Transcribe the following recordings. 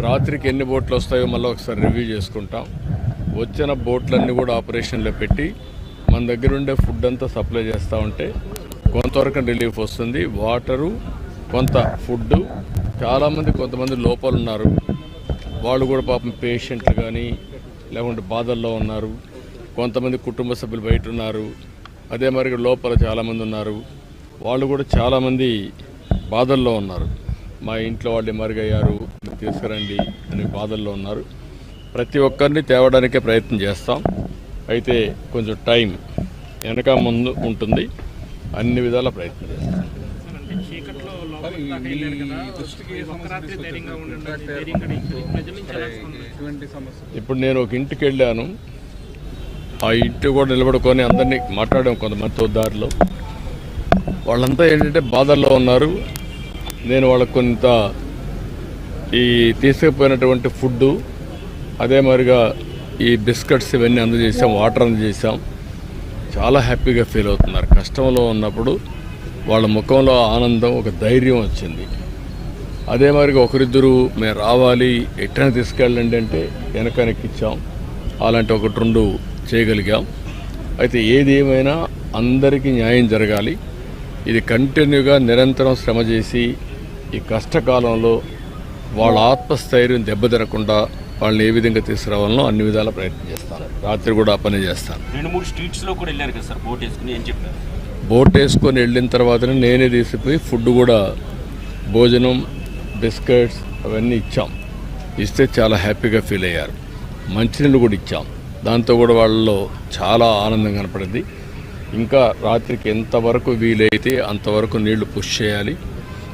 ఇప్పుడు రాత్రికి ఎన్ని బోట్లు వస్తాయో మళ్ళీ ఒకసారి రివ్యూ చేసుకుంటాం. వచ్చిన బోట్లన్నీ కూడా ఆపరేషన్లో పెట్టి మన దగ్గర ఉండే ఫుడ్ అంతా సప్లై చేస్తూ ఉంటే కొంతవరకు రిలీఫ్ వస్తుంది. వాటరు కొంత ఫుడ్ చాలామంది కొంతమంది లోపాలు ఉన్నారు. వాళ్ళు కూడా పాపం పేషెంట్లు కానీ లేకుంటే బాధల్లో ఉన్నారు. కొంతమంది కుటుంబ సభ్యులు బయట ఉన్నారు. అదే మరి లోపల చాలామంది ఉన్నారు. వాళ్ళు కూడా చాలామంది బాధల్లో ఉన్నారు. మా ఇంట్లో వాళ్ళు మరుగయ్యారు తీసుకురండి అనే బాధల్లో ఉన్నారు. ప్రతి ఒక్కరిని తేవడానికే ప్రయత్నం చేస్తాం. అయితే కొంచెం టైం వెనక ముందు ఉంటుంది. అన్ని విధాల ప్రయత్నం చేస్తాం. ఇప్పుడు నేను ఒక ఇంటికి వెళ్ళాను. ఆ ఇంటి కూడా నిలబడుకొని అందరినీ మాట్లాడాం కొంతమందితో దారిలో వాళ్ళంతా ఏంటంటే బాధల్లో ఉన్నారు. నేను వాళ్ళకు కొంత ఈ తీసుకుపోయినటువంటి ఫుడ్డు అదే మరిగా ఈ బిస్కెట్స్ ఇవన్నీ అందజేసాం వాటర్ అందజేసాం చాలా హ్యాపీగా ఫీల్ అవుతున్నారు. కష్టంలో ఉన్నప్పుడు వాళ్ళ ముఖంలో ఆనందం ఒక ధైర్యం వచ్చింది. అదే మరిగా ఒకరిద్దరు మేము రావాలి ఎట్టైనా తీసుకెళ్ళండి అంటే వెనకనెక్కిచ్చాం అలాంటి ఒకటి రెండు చేయగలిగాం. అయితే ఏది ఏమైనా అందరికీ న్యాయం జరగాలి. ఇది కంటిన్యూగా నిరంతరం శ్రమ చేసి ఈ కష్టకాలంలో వాళ్ళ ఆత్మస్థైర్యం దెబ్బతినకుండా వాళ్ళని ఏ విధంగా తీసుకురావాలనో అన్ని విధాల ప్రయత్నం చేస్తాను. రాత్రి కూడా ఆ పని చేస్తాను. రెండు మూడు స్ట్రీట్స్లో కూడా వెళ్ళారు కదా సార్ బోట్ వేసుకుని ఏం చెప్పారు? బోట్ వేసుకొని వెళ్ళిన తర్వాతనే నేనే తీసిపోయి ఫుడ్ కూడా భోజనం బిస్కెట్స్ అవన్నీ ఇచ్చాం. ఇస్తే చాలా హ్యాపీగా ఫీల్ అయ్యారు. మంచినీళ్ళు కూడా ఇచ్చాం. దాంతో కూడా వాళ్ళలో చాలా ఆనందం కనపడింది. ఇంకా రాత్రికి ఎంతవరకు వీలైతే అంతవరకు నీళ్ళు పుష్ చేయాలి.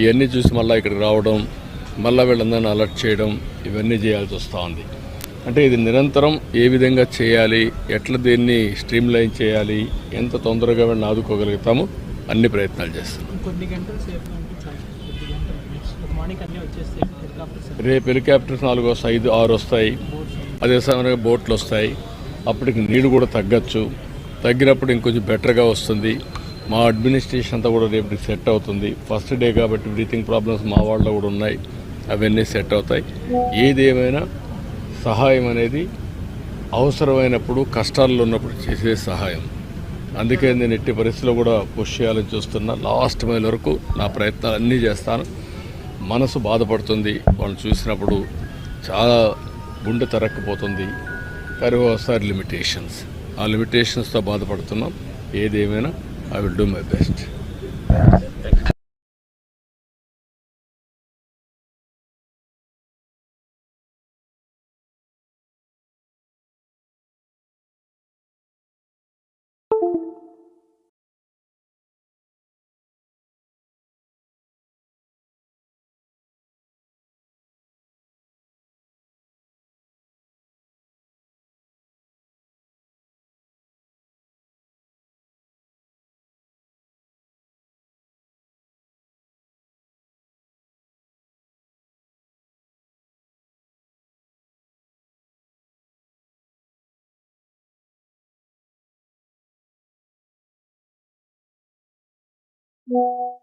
ఇవన్నీ చూసి మళ్ళీ ఇక్కడికి రావడం మళ్ళీ వీళ్ళందరినీ అలర్ట్ చేయడం ఇవన్నీ చేయాల్సి వస్తూ ఉంది. అంటే ఇది నిరంతరం ఏ విధంగా చేయాలి ఎట్లా దీన్ని స్ట్రీమ్ లైన్ చేయాలి ఎంత తొందరగా వీళ్ళని ఆదుకోగలుగుతామో అన్ని ప్రయత్నాలు చేస్తాం. రేపు హెలికాప్టర్స్ నాలుగు వస్తాయి ఐదు ఆరు వస్తాయి. అదే సమయంలో బోట్లు వస్తాయి. అప్పటికి నీళ్ళు కూడా తగ్గచ్చు. తగ్గినప్పుడు ఇంకొంచెం బెటర్గా వస్తుంది. మా అడ్మినిస్ట్రేషన్ అంతా కూడా రేపు సెట్ అవుతుంది. ఫస్ట్ డే కాబట్టి బ్రీతింగ్ ప్రాబ్లమ్స్ మా వాళ్ళలో కూడా ఉన్నాయి. అవన్నీ సెట్ అవుతాయి. ఏది ఏమైనా సహాయం అనేది అవసరమైనప్పుడు కష్టాల్లో ఉన్నప్పుడు చేసే సహాయం. అందుకే నేను ఎట్టి పరిస్థితిలో కూడా పుష్ చేయాలని చూస్తున్నా. లాస్ట్ మైల్ వరకు నా ప్రయత్నాలు అన్నీ చేస్తాను. మనసు బాధపడుతుంది. వాళ్ళు చూసినప్పుడు చాలా గుండె తరక్కుపోతుంది. కానీ ఒకసారి లిమిటేషన్స్ ఆ లిమిటేషన్స్తో బాధపడుతున్నాం. ఏదేమైనా I will do my best you.